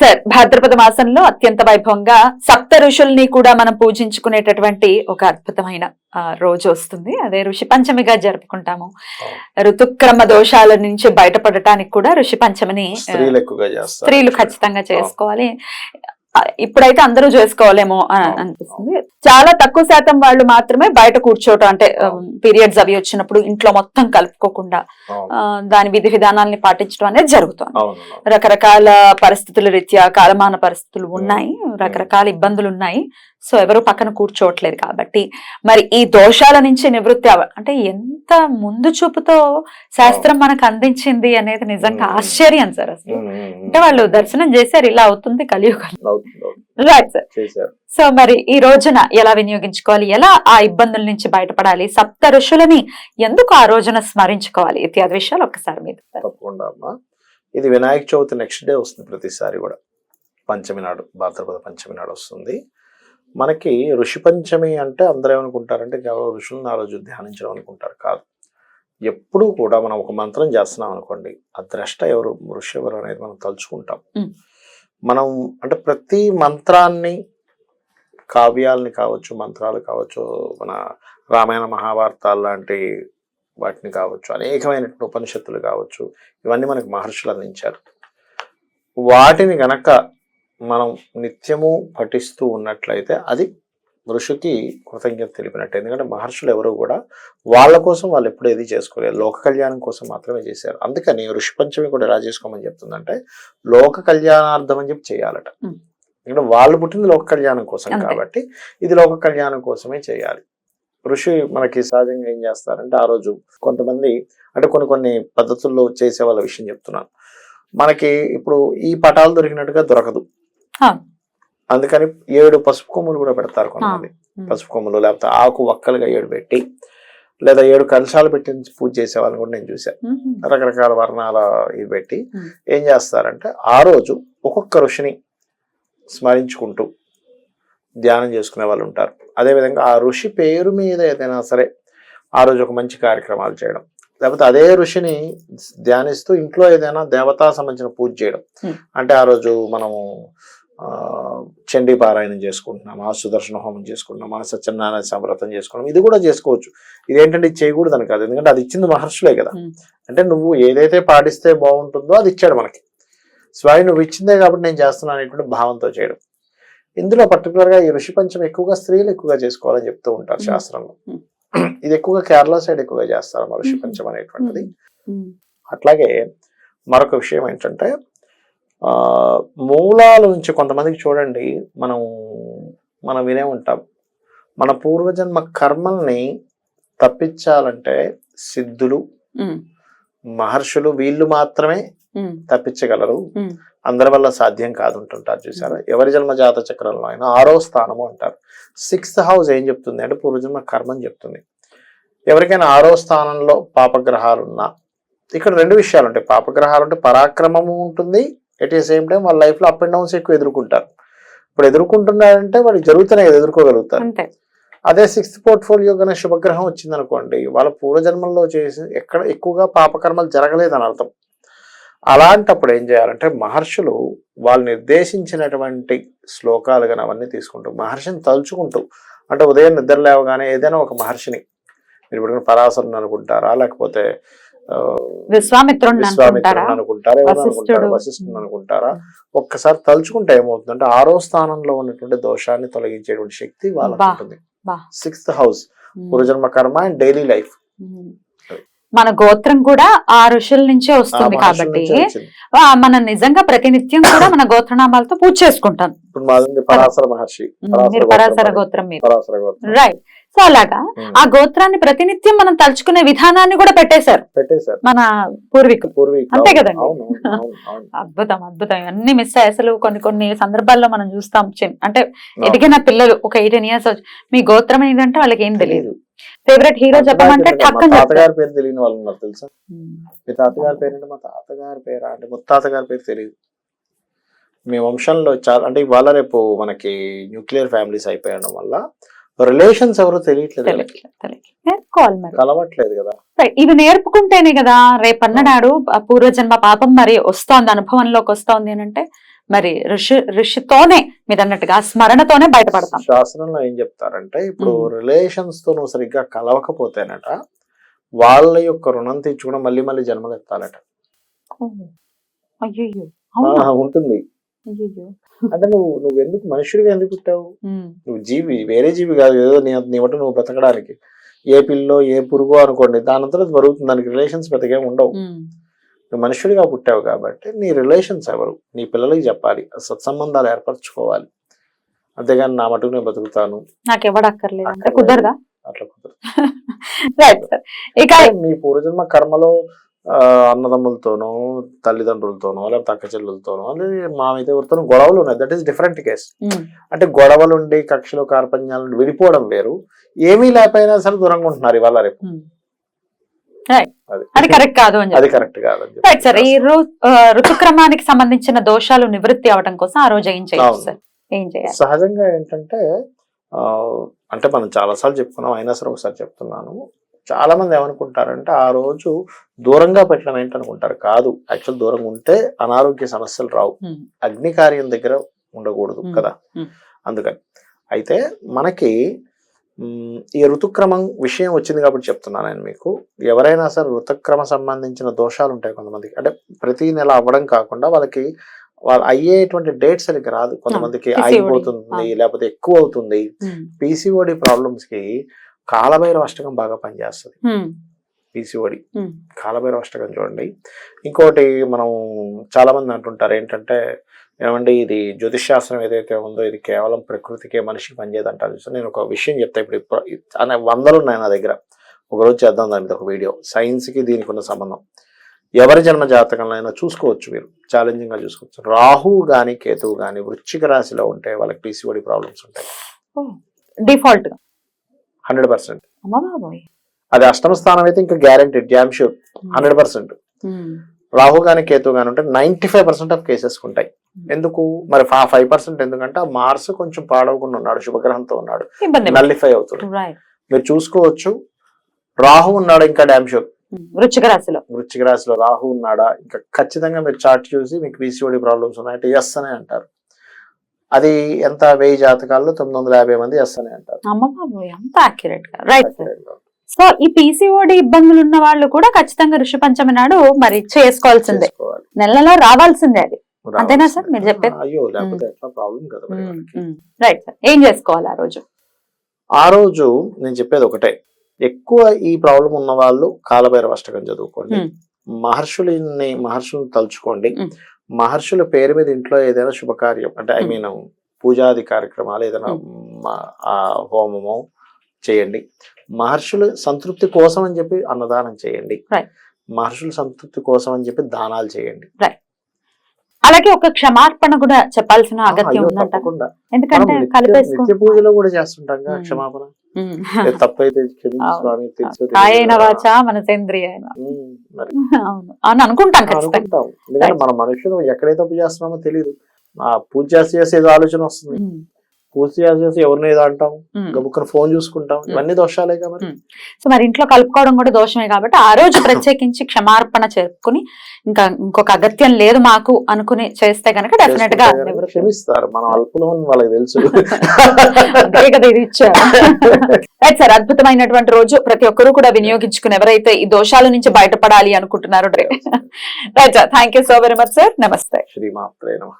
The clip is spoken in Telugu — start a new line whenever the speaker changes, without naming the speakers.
సార్ భాద్రపద మాసంలో అత్యంత వైభవంగా సప్త ఋషుల్ని కూడా మనం పూజించుకునేటటువంటి ఒక అద్భుతమైన రోజు వస్తుంది. అదే ఋషి పంచమిగా జరుపుకుంటాము. ఋతుక్రమ దోషాల నుంచి బయటపడటానికి కూడా ఋషి పంచమిని
స్త్రీలు
ఖచ్చితంగా చేసుకోవాలి. ఇప్పుడైతే అందరూ చేసుకోవాలేమో. అనిపిస్తుంది. చాలా తక్కువ శాతం వాళ్ళు మాత్రమే బయట కూర్చోవటం అంటే పీరియడ్స్ అవి వచ్చినప్పుడు ఇంట్లో మొత్తం కలుపుకోకుండా దాని విధి విధానాన్ని పాటించడం అనేది జరుగుతుంది. రకరకాల పరిస్థితుల రీత్యా కాలమాన పరిస్థితులు ఉన్నాయి రకరకాల ఇబ్బందులు ఉన్నాయి. సో ఎవరు పక్కన కూర్చోవట్లేదు కాబట్టి. మరి ఈ దోషాల నుంచి నివృత్తి అవ అంటే ఎంత ముందు చూపుతో శాస్త్రం మనకు అందించింది అనేది నిజంగా. ఆశ్చర్యం సార్ అసలు. అంటే వాళ్ళు దర్శనం చేశారు ఇలా అవుతుంది కలియుగం. రైట్ సార్ సో మరి ఈ రోజున ఎలా వినియోగించుకోవాలి? ఎలా ఆ ఇబ్బందుల నుంచి బయటపడాలి? సప్త ఋషులని ఎందుకు ఆ రోజున స్మరించుకోవాలి? ఇత్యాది విషయాలు ఒక్కసారి మీరు
తప్పకుండా అమ్మా. ఇది వినాయక చవితి నెక్స్ట్ డే వస్తుంది ప్రతిసారి కూడా. పంచమి నాడు భాద్రపద పంచమి నాడు వస్తుంది. మనకి ఋషి పంచమి అంటే అందరూ ఏమనుకుంటారంటే కేవలం ఋషులను ఆ రోజు ధ్యానించడం అనుకుంటారు కాదు. ఎప్పుడూ కూడా మనం ఒక మంత్రం చేస్తున్నాం అనుకోండి ఆ ద్రష్ట ఎవరు? ఋషి ఎవరు అనేది మనం తలుచుకుంటాం. మనం అంటే ప్రతి మంత్రాన్ని కావ్యాలని కావచ్చు మంత్రాలు కావచ్చు మన రామాయణ మహాభారతాలు లాంటి వాటిని కావచ్చు అనేకమైనటువంటి ఉపనిషత్తులు కావచ్చు ఇవన్నీ మనకు మహర్షులు అందించారు. వాటిని గనక మనం నిత్యము పఠిస్తూ ఉన్నట్లయితే అది ఋషికి కృతజ్ఞత తెలిపినట్టు ఎందుకంటే మహర్షులు ఎవరు కూడా వాళ్ళ కోసం వాళ్ళు ఎప్పుడు ఏది చేసుకోలేదు లోక కళ్యాణం కోసం మాత్రమే చేశారు అందుకని ఋషి పంచమి కూడా ఎలా చేసుకోమని చెప్తుందంటే లోక కళ్యాణార్థం అని చెప్పి చేయాలట. ఎందుకంటే వాళ్ళు పుట్టింది లోక కళ్యాణం కోసం. కాబట్టి ఇది లోక కళ్యాణం కోసమే చేయాలి ఋషి మనకి సహజంగా ఏం చేస్తారంటే ఆ రోజు కొంతమంది అంటే కొన్ని కొన్ని పద్ధతుల్లో చేసే వాళ్ళ విషయం చెప్తున్నాను మనకి ఇప్పుడు ఈ పటాలు దొరికినట్టుగా దొరకదు. అందుకని ఏడు పసుపు కొమ్ములు కూడా పెడతారు కొంతమంది. పసుపు కొమ్ములు లేకపోతే ఆకు వక్కలుగా ఏడు పెట్టి లేదా ఏడు కలశాలు పెట్టి పూజ చేసే వాళ్ళని కూడా నేను చూశాను. రకరకాల వర్ణాల ఇవి పెట్టి. ఏం చేస్తారంటే ఆ రోజు ఒక్కొక్క ఋషిని స్మరించుకుంటూ ధ్యానం చేసుకునే వాళ్ళు ఉంటారు అదేవిధంగా ఆ ఋషి పేరు మీద ఏదైనా సరే ఆ రోజు ఒక మంచి కార్యక్రమాలు చేయడం లేకపోతే అదే ఋషిని ధ్యానిస్తూ ఇంట్లో ఏదైనా దేవతా సంబంధించిన పూజ చేయడం. అంటే ఆ రోజు మనము చండీ పారాయణం చేసుకుంటున్నాం ఆ సుదర్శన హోమం చేసుకుంటున్నాం ఆ సత్యనారాయణ సమవ్రతం చేసుకున్నాం ఇది కూడా చేసుకోవచ్చు. ఇదేంటంటే ఇది చేయకూడదని కాదు. ఎందుకంటే అది ఇచ్చింది మహర్షులే కదా. అంటే నువ్వు ఏదైతే పాటిస్తే బాగుంటుందో అది ఇచ్చాడు మనకి. స్వామి నువ్వు ఇచ్చిందే కాబట్టి నేను చేస్తున్నాను అనేటువంటి భావంతో చేయడం. ఇందులో పర్టికులర్గా ఈ ఋషి పంచం ఎక్కువగా స్త్రీలు ఎక్కువగా చేసుకోవాలని చెప్తూ ఉంటారు. శాస్త్రంలో. ఇది ఎక్కువగా కేరళ సైడ్ ఎక్కువగా చేస్తారు మా ఋషి పంచం అనేటువంటిది. అట్లాగే మరొక విషయం ఏంటంటే మూలాల నుంచి కొంతమందికి చూడండి మనం మనం వినే ఉంటాం. మన పూర్వజన్మ కర్మల్ని తప్పించాలంటే సిద్ధులు. మహర్షులు వీళ్ళు మాత్రమే. తప్పించగలరు. అందరి వల్ల సాధ్యం కాదుంటుంటారు చూసారా? ఎవరి జన్మ జాత చక్రంలో అయినా ఆరో స్థానము అంటారు. సిక్స్త్ హౌస్ ఏం చెప్తుంది అంటే పూర్వజన్మ కర్మని చెప్తుంది. ఎవరికైనా ఆరో స్థానంలో పాపగ్రహాలు ఉన్నా ఇక్కడ రెండు విషయాలు ఉంటాయి పాపగ్రహాలు అంటే పరాక్రమము ఉంటుంది ఎట్ ఏ సేమ్ టైం వాళ్ళ లైఫ్లో అప్ అండ్ డౌన్స్ ఎక్కువ ఎదుర్కొంటారు. ఇప్పుడు ఎదుర్కొంటున్నారంటే వాళ్ళకి జరుగుతున్నాయి కదా, ఎదుర్కోగలుగుతారు. అదే సిక్స్త్ పోర్ట్ఫోలియో కన్నా శుభగ్రహం వచ్చింది అనుకోండి వాళ్ళ పూర్వజన్మల్లో చేసి ఎక్కడ ఎక్కువగా పాపకర్మలు జరగలేదని అర్థం. అలాంటప్పుడు ఏం చేయాలంటే మహర్షులు వాళ్ళు నిర్దేశించినటువంటి శ్లోకాలు కానీ అవన్నీ తీసుకుంటూ మహర్షిని తలుచుకుంటూ అంటే ఉదయం నిద్ర లేవగానే ఏదైనా ఒక మహర్షిని మీరు ఇప్పుడు పరాశరుని అనుకుంటారా లేకపోతే
అనుకుంటారా? వశిష్ఠుడు.
ఒక్కసారి తలుచుకుంటే ఏమవుతుందంటే ఆరో స్థానంలో ఉన్నటువంటి దోషాన్ని తొలగించేటువంటి శక్తి వాళ్ళకు. ఉంటుంది. Sixth house. పూర్వజన్మ కర్మ అండ్ డైలీ లైఫ్.
మన గోత్రం కూడా ఆ ఋషుల నుంచే వస్తుంది కాబట్టి మనం నిజంగా ప్రతినిత్యం కూడా మన గోత్రనామాలతో పూజ చేసుకుంటాం.
పరాశర మహర్షి పరాశర గోత్రం
రైట్ సో అలాగా. ఆ. గోత్రాన్ని ప్రతినిత్యం మనం తలుచుకునే విధానాన్ని కూడా పెట్టేశారు.
పెట్టేశారు.
మన పూర్వీకులు. అంతే కదండి. అద్భుతం అద్భుతం. అన్ని మిస్ అయ్యాయి అసలు కొన్ని కొన్ని సందర్భాల్లో మనం చూస్తాం. అంటే. ఎదిగిన పిల్లలు ఒక ఎయిటీన్ ఇయర్స్ మీ గోత్రం ఏంటంటే వాళ్ళకి ఏం తెలియదు. ఫేవరెట్ హీరో చెప్పమంటే టక్కని
తాతగారి పేరు తెలియని వాళ్ళు ఉన్నారు తెలుసా? మీ తాతగారి పేరు అంటే మా తాతగారి పేరా? అంటే ముత్తాతగారి పేరు తెలియదు మీ వంశంలో చాలా అంటే ఇవాళ రేపు మనకి న్యూక్లియర్ ఫ్యామిలీస్ అయిపోయడం వల్ల రిలేషన్స్ ఎవరో తెలియట్లేదు కలవట్లేదు కదా.
ఇవి నేర్పుకుంటేనే కదా రేపన్ననాడు ఆ పూర్వజన్మ పాపం మరి వస్తోంది అనుభవంలోకి వస్తోంది అని అంటే మరి ఋషి ఋషితోనే మీరు అన్నట్టుగా స్మరణతోనే బయటపడతాం.
శాస్త్రంలో ఏం చెప్తారంటే ఇప్పుడు. రిలేషన్స్తో నువ్వు సరిగ్గా కలవకపోతేనట వాళ్ళ యొక్క రుణం తీర్చుకోవడం మళ్ళీ మళ్ళీ జన్మలు ఎత్తాలట ఉంటుంది.
అయ్యో
అంటే నువ్వు నువ్వు ఎందుకు మనుషుడిగా ఎందుకు పుట్టావు? నువ్వు జీవి వేరే జీవి కాదు ఏదో నీ నీ బట్టి నువ్వు బ్రతకడానికి. ఏ పిల్లో ఏ పురుగో అనుకోండి దానంతరం అది జరుగుతుంది దానికి రిలేషన్స్ పెద్దగా ఉండవు. నువ్వు మనుషుడిగా పుట్టావు కాబట్టి నీ రిలేషన్స్ ఎవరు? నీ పిల్లలకి చెప్పాలి సత్సంబంధాలు ఏర్పరచుకోవాలి. అంతేగాని నా మటుకు నేను బతుకుతాను.
కుదరదా?
అట్లా కుదరదు.
ఇక
మీ పూర్వజన్మ కర్మలో అన్నదమ్ములతోనో తల్లిదండ్రులతోనో లేకపోతే అక్క చెల్లెలతోనో మామైతే ఎవరితోనో గొడవలు ఉన్నాయి. దట్ ఈస్ డిఫరెంట్ కేస్ అంటే గొడవలుండి కక్షలు కార్పణ్యాలు విడిపోవడం వేరు. ఏమీ లేకపోయినా సరే దూరంగా ఉంటున్నారు ఇవాళ రేపు.
Right.
అది.
కరెక్ట్ కాదు అని
అది కరెక్ట్ కాదని
రైట్ సార్ ఈ ఋతుక్రమానికి సంబంధించిన దోషాలు నివృత్తి అవడం కోసం ఆ రోజు ఏం చేయాలి
అవును.
సార్ ఏం చేయాలి?
సహజంగా ఏంటంటే అంటే మనం చాలాసార్లు చెప్పుకున్నాం అయినా సరే ఒకసారి చెప్తున్నాను. చాలా మంది ఏమనుకుంటారంటే ఆ రోజు దూరంగా పెట్టడం ఏంటనుకుంటారు? కాదు. యాక్చువల్ దూరంగా ఉంటే అనారోగ్య సమస్యలు రావు. అగ్ని కార్యం దగ్గర ఉండకూడదు. కదా. అందుకని. అయితే మనకి ఈ ఋతుక్రమం విషయం వచ్చింది కాబట్టి చెప్తున్నాను నేను మీకు. ఎవరైనా సరే ఋతుక్రమ సంబంధించిన దోషాలు ఉంటాయి కొంతమందికి. అంటే ప్రతి నెల అవ్వడం కాకుండా వాళ్ళకి వాళ్ళు అయ్యేటువంటి డేట్ సరిగ్గా రాదు. కొంతమందికి. ఆగిపోతుంది లేకపోతే ఎక్కువ అవుతుంది. పీసీఓడి ప్రాబ్లమ్స్కి కాలభైరవ అష్టకం బాగా పనిచేస్తుంది. పీసీఓడి. కాలభైరవ అష్టకం చూడండి. ఇంకోటి మనం చాలా మంది అంటుంటారు ఏంటంటే ఏమండి ఇది జ్యోతిష్ శాస్త్రం ఏదైతే ఉందో ఇది కేవలం ప్రకృతికే మనిషికి పనిచేయదు అంటారు నేను ఒక విషయం చెప్తా ఇప్పుడు. అనే వందలు ఉన్నాయి నా దగ్గర. ఒకరోజు చేద్దాం దాని మీద ఒక వీడియో. సైన్స్కి దీనికి ఉన్న సంబంధం. ఎవరి జన్మ జాతకంలో అయినా చూసుకోవచ్చు మీరు. ఛాలెంజింగ్గా చూసుకోవచ్చు. రాహువు గాని కేతువు గాని వృశ్చిక రాశిలో ఉంటే వాళ్ళకి పీసీఓడి ప్రాబ్లమ్స్ ఉంటాయి.
డిఫాల్ట్గా
హండ్రెడ్ పర్సెంట్. అది అష్టమ స్థానం అయితే ఇంకా guarantee damn sure hundred percent.
Um,
Rahu గాని కేతు గాని ఉంటే ninety five percent of cases ఉంటాయి ఎందుకు? మరి ఫైవ్ పర్సెంట్ ఎందుకంటే మార్స్ కొంచెం పాడవకుండా ఉన్నాడు శుభగ్రహంతో ఉన్నాడు. నల్లిఫై అవుతుంది మీరు చూసుకోవచ్చు రాహు ఉన్నాడు ఇంకా డ్యామ్ షూర్
వృచ్చిక రాశిలో.
వృశ్చిక రాశిలో రాహు ఉన్నాడా? ఇంకా ఖచ్చితంగా మీరు చార్ట్ చూసి మీకు పీసీఓడి ప్రాబ్లమ్స్ ఉన్నాయంటే ఎస్ అనే అంటారు. అది ఎంత వెయ్యి జాతకాల్లో తొమ్మిది వందల యాభై మంది ఎస్ అనే అంటారు.
అమ్మ గా. రైట్ సార్ సో ఈ పీసీఓడి ఇబ్బందులు ఉన్న వాళ్ళు కూడా ఖచ్చితంగా ఋషి పంచమి నాడు మరి చేసుకోవాల్సిందే.
చేసుకోవాలి.
నెల నెల రావాల్సిందే అది. అంతేనా సార్. మీరు చెప్పేది?
అయ్యో లేకపోతే ఎట్లా ప్రాబ్లం కదా.
రైట్ సార్ ఏం చేసుకోవాలి ఆ రోజు?
ఆ రోజు నేను చెప్పేది ఒకటే. ఎక్కువ ఈ ప్రాబ్లం ఉన్న వాళ్ళు కాలభైరవ అష్టకం చదువుకోండి. మహర్షులని మహర్షులను తలుచుకోండి. మహర్షుల పేరు మీద ఇంట్లో ఏదైనా శుభకార్యం అంటే ఐ
Hmm.
మీన్ పూజాది కార్యక్రమాలు ఏదైనా ఆ హోమము చేయండి. మహర్షుల సంతృప్తి కోసం అని చెప్పి అన్నదానం చేయండి. మహర్షుల సంతృప్తి కోసం అని చెప్పి దానాలు చేయండి.
అలాగే ఒక క్షమార్పణ కూడా చెప్పాల్సిన అగత్యం ఉందంట. ఎందుకంటే
మనం నిత్య-
కలిపేసుకో
నిత్య పూజలో కూడా చేస్తుంటాం. క్షమాపణ. తప్పైతే
కాయేన. వాచ మనసేంద్రియ అవును. అవును అనుకుంటాం ఖచ్చితంగా.
మన మనుషులు ఎక్కడైతే తప్పు చేస్తున్నామో తెలియదు ఆ పూజ చేసి ఏదో ఆలోచన వస్తుంది. పూజ చేసి ఎవరిని ఏదో అంటాం. గబుక్కన ఫోన్ చూసుకుంటాం. ఇవన్నీ దోషాలే కాబట్టి.
సో మరి ఇంట్లో కలుపుకోవడం కూడా దోషమే కాబట్టి ఆ రోజు ప్రత్యేకించి క్షమార్పణ చెప్పుకుని ఇంకా ఇంకొక అగత్యం లేదు మాకు అనుకుని చేస్తే కనుక
డెఫినెట్గా క్షమిస్తారు. మనం అల్పులం వాళ్ళకి తెలుసు.
అదే కదా ఇది ఇచ్చారు రైట్ సార్ అద్భుతమైనటువంటి రోజు. ప్రతి ఒక్కరూ కూడా వినియోగించుకుని ఎవరైతే ఈ దోషాల నుంచి బయటపడాలి అనుకుంటున్నారో right sir thank you so very much sir నమస్తే
శ్రీమాత్రే నమ.